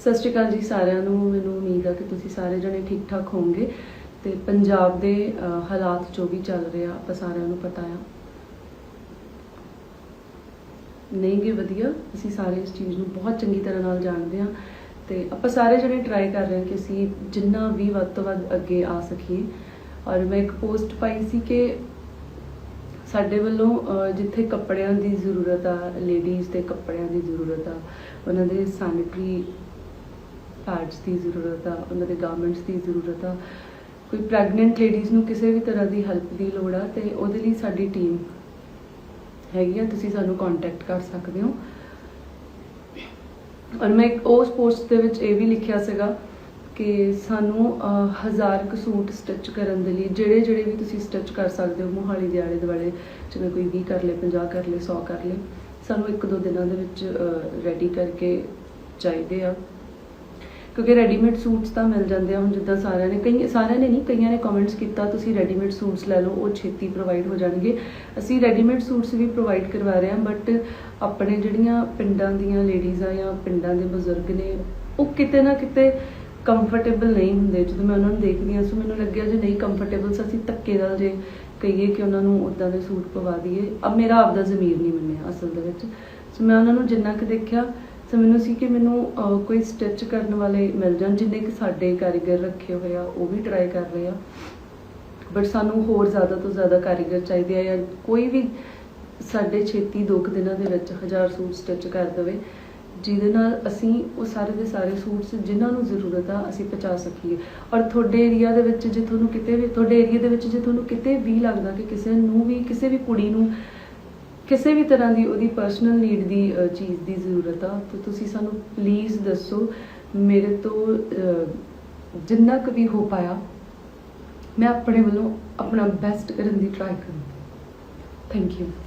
ਸਤਿ ਸ਼੍ਰੀ ਅਕਾਲ ਜੀ ਸਾਰਿਆਂ ਨੂੰ। ਮੈਨੂੰ ਉਮੀਦ ਆ ਕਿ ਤੁਸੀਂ ਸਾਰੇ ਜਣੇ ਠੀਕ ਠਾਕ ਹੋਵੋਗੇ। ਤੇ ਪੰਜਾਬ ਦੇ ਹਾਲਾਤ ਜੋ ਵੀ ਚੱਲ ਰਿਹਾ ਆਪਾਂ ਸਾਰਿਆਂ ਨੂੰ ਪਤਾ ਆ। ਨਹੀਂ ਗੇ ਵਧੀਆ। ਅਸੀਂ ਸਾਰੇ ਇਸ ਚੀਜ਼ ਨੂੰ ਬਹੁਤ ਚੰਗੀ ਤਰ੍ਹਾਂ ਨਾਲ ਜਾਣਦੇ ਹਾਂ ਤੇ ਆਪਾਂ ਸਾਰੇ ਜਣੇ ਟਰਾਈ ਕਰ ਰਹੇ ਹਾਂ ਕਿ ਅਸੀਂ ਜਿੰਨਾ ਵੀ ਵੱਧ ਤੋਂ ਵੱਧ ਅੱਗੇ ਆ ਸਕੀਏ। ਔਰ ਮੈਂ ਇੱਕ ਪੋਸਟ ਪਾਈ ਸੀ ਕਿ ਸਾਡੇ ਵੱਲੋਂ ਜਿੱਥੇ ਕੱਪੜਿਆਂ ਦੀ ਜ਼ਰੂਰਤ ਆ ਲੇਡੀਜ਼ ਦੇ ਕੱਪੜਿਆਂ ਦੀ ਜ਼ਰੂਰਤ ਆ, ਉਹਨਾਂ ਦੇ ਸੈਨੀਟਰੀ ਪੈਡਸ ਦੀ ਜ਼ਰੂਰਤ ਆ ਉਹਨਾਂ ਦੇ ਗਾਰਮੈਂਟਸ ਦੀ ਜ਼ਰੂਰਤ ਆ। ਕੋਈ ਪ੍ਰੈਗਨੈਂਟ ਲੇਡੀਜ਼ ਨੂੰ ਕਿਸੇ ਵੀ ਤਰ੍ਹਾਂ ਦੀ ਹੈਲਪ ਦੀ ਲੋੜ ਆ ਤੇ ਉਹਦੇ ਲਈ ਸਾਡੀ ਟੀਮ ਹੈਗੀ ਆ ਤੁਸੀਂ ਸਾਨੂੰ ਕੰਟੈਕਟ ਕਰ ਸਕਦੇ ਹੋ। ਔਰ ਮੈਂ ਇੱਕ ਉਸ ਪੋਸਟ ਦੇ ਵਿੱਚ ਇਹ ਵੀ ਲਿਖਿਆ ਸੀਗਾ ਕਿ ਸਾਨੂੰ ਅਹ, ਹਜ਼ਾਰ ਕੁ ਸੂਟ ਸਟਿਚ ਕਰਨ ਦੇ ਲਈ ਜਿਹੜੇ ਜਿਹੜੇ ਵੀ ਤੁਸੀਂ ਸਟਿਚ ਕਰ ਸਕਦੇ ਹੋ ਮੋਹਾਲੀ ਦੇ ਆਲੇ ਦੁਆਲੇ ਜਿਵੇਂ ਕੋਈ 20 ਕਰ ਲੇ 50 ਕਰ ਲੇ 100 ਕਰ ਲੇ ਸਾਨੂੰ ਇੱਕ ਦੋ ਦਿਨਾਂ ਦੇ ਵਿੱਚ ਰੈਡੀ ਕਰਕੇ ਚਾਹੀਦੇ ਆ। ਕਿਉਂਕਿ ਰੈਡੀਮੇਡ ਸੂਟਸ ਤਾਂ ਮਿਲ ਜਾਂਦੇ ਆ ਹੁਣ ਜਿੱਦਾਂ ਸਾਰਿਆਂ ਨੇ। ਕਈ ਸਾਰਿਆਂ ਨੇ ਨਹੀਂ, ਕਈਆਂ ਨੇ ਕਮੈਂਟਸ ਕੀਤਾ, ਤੁਸੀਂ ਰੈਡੀਮੇਡ ਸੂਟਸ ਲੈ ਲਓ, ਉਹ ਛੇਤੀ ਪ੍ਰੋਵਾਈਡ ਹੋ ਜਾਣਗੇ। ਅਸੀਂ ਰੈਡੀਮੇਡ ਸੂਟਸ ਵੀ ਪ੍ਰੋਵਾਈਡ ਕਰਵਾ ਰਹੇ ਹਾਂ ਬਟ ਆਪਣੇ ਜਿਹੜੀਆਂ ਪਿੰਡਾਂ ਦੀਆਂ ਲੇਡੀਜ਼ ਆ ਜਾਂ ਪਿੰਡਾਂ ਦੇ ਬਜ਼ੁਰਗ ਨੇ, ਉਹ ਕਿਤੇ ਨਾ ਕਿਤੇ ਕੰਫਰਟੇਬਲ ਨਹੀਂ ਹੁੰਦੇ। ਜਦੋਂ ਮੈਂ ਉਹਨਾਂ ਨੂੰ ਦੇਖਦੀ ਹਾਂ, ਸੋ ਮੈਨੂੰ ਲੱਗਿਆ ਜੇ ਨਹੀਂ ਕੰਫਰਟੇਬਲ ਅਸੀਂ ਧੱਕੇ ਨਾਲ ਜੇ ਕਹੀਏ ਕਿ ਉਹਨਾਂ ਨੂੰ ਉਦਾਂ ਦੇ ਸੂਟ ਪਵਾ ਦਈਏ। ਅਬ ਮੇਰਾ ਆਪਦਾ ਜ਼ਮੀਰ ਨਹੀਂ ਮੰਨਿਆ ਅਸਲ ਦੇ ਵਿੱਚ। ਸੋ ਮੈਂ ਉਹਨਾਂ ਨੂੰ ਜਿੰਨਾ ਕੁ ਦੇਖਿਆ ਸੋ ਮੈਨੂੰ ਸੀ ਕਿ ਮੈਨੂੰ ਅਹ, ਕੋਈ ਸਟਿਚ ਕਰਨ ਵਾਲੇ ਮਿਲ ਜਾਣ ਜਿੰਨੇ ਕਿ ਸਾਡੇ ਕਾਰੀਗਰ ਰੱਖੇ ਹੋਏ ਆ ਉਹ ਵੀ ਟਰਾਈ ਕਰ ਰਹੇ ਆ। ਬਟ ਸਾਨੂੰ ਹੋਰ ਜ਼ਿਆਦਾ ਤੋਂ ਜ਼ਿਆਦਾ ਕਾਰੀਗਰ ਚਾਹੀਦੇ ਆ ਜਾਂ ਕੋਈ ਵੀ ਸਾਡੇ ਛੇਤੀ ਦੋ ਕੁ ਦਿਨਾਂ ਦੇ ਵਿੱਚ ਹਜ਼ਾਰ ਸੂਟ ਸਟਿਚ ਕਰ ਦੇਵੇ ਜਿਹਦੇ ਨਾਲ ਅਸੀਂ ਉਹ ਸਾਰੇ ਦੇ ਸਾਰੇ ਸੂਟਸ ਜਿਨ੍ਹਾਂ ਨੂੰ ਜ਼ਰੂਰਤ ਆ ਅਸੀਂ ਪਹੁੰਚਾ ਸਕੀਏ। ਔਰ ਤੁਹਾਡੇ ਏਰੀਆ ਦੇ ਵਿੱਚ ਜੇ ਤੁਹਾਨੂੰ ਕਿਤੇ ਵੀ ਤੁਹਾਡੇ ਏਰੀਆ ਦੇ ਵਿੱਚ ਜੇ ਤੁਹਾਨੂੰ ਕਿਤੇ ਵੀ ਲੱਗਦਾ ਕਿ ਕਿਸੇ ਨੂੰ ਵੀ ਕਿਸੇ ਵੀ ਕੁੜੀ ਨੂੰ ਕਿਸੇ ਵੀ ਤਰ੍ਹਾਂ ਦੀ ਉਹਦੀ ਪਰਸਨਲ ਨੀਡ ਦੀ ਚੀਜ਼ ਦੀ ਜ਼ਰੂਰਤ ਆ, ਤਾਂ ਤੁਸੀਂ ਸਾਨੂੰ ਪਲੀਜ਼ ਦੱਸੋ, ਮੇਰੇ ਤੋਂ ਜਿੰਨਾ ਕੁ ਵੀ ਹੋ ਪਾਇਆ, ਮੈਂ ਆਪਣੇ ਵੱਲੋਂ ਆਪਣਾ ਬੈਸਟ ਕਰਨ ਦੀ ਟਰਾਈ ਕਰੂੰਗੀ। Thank you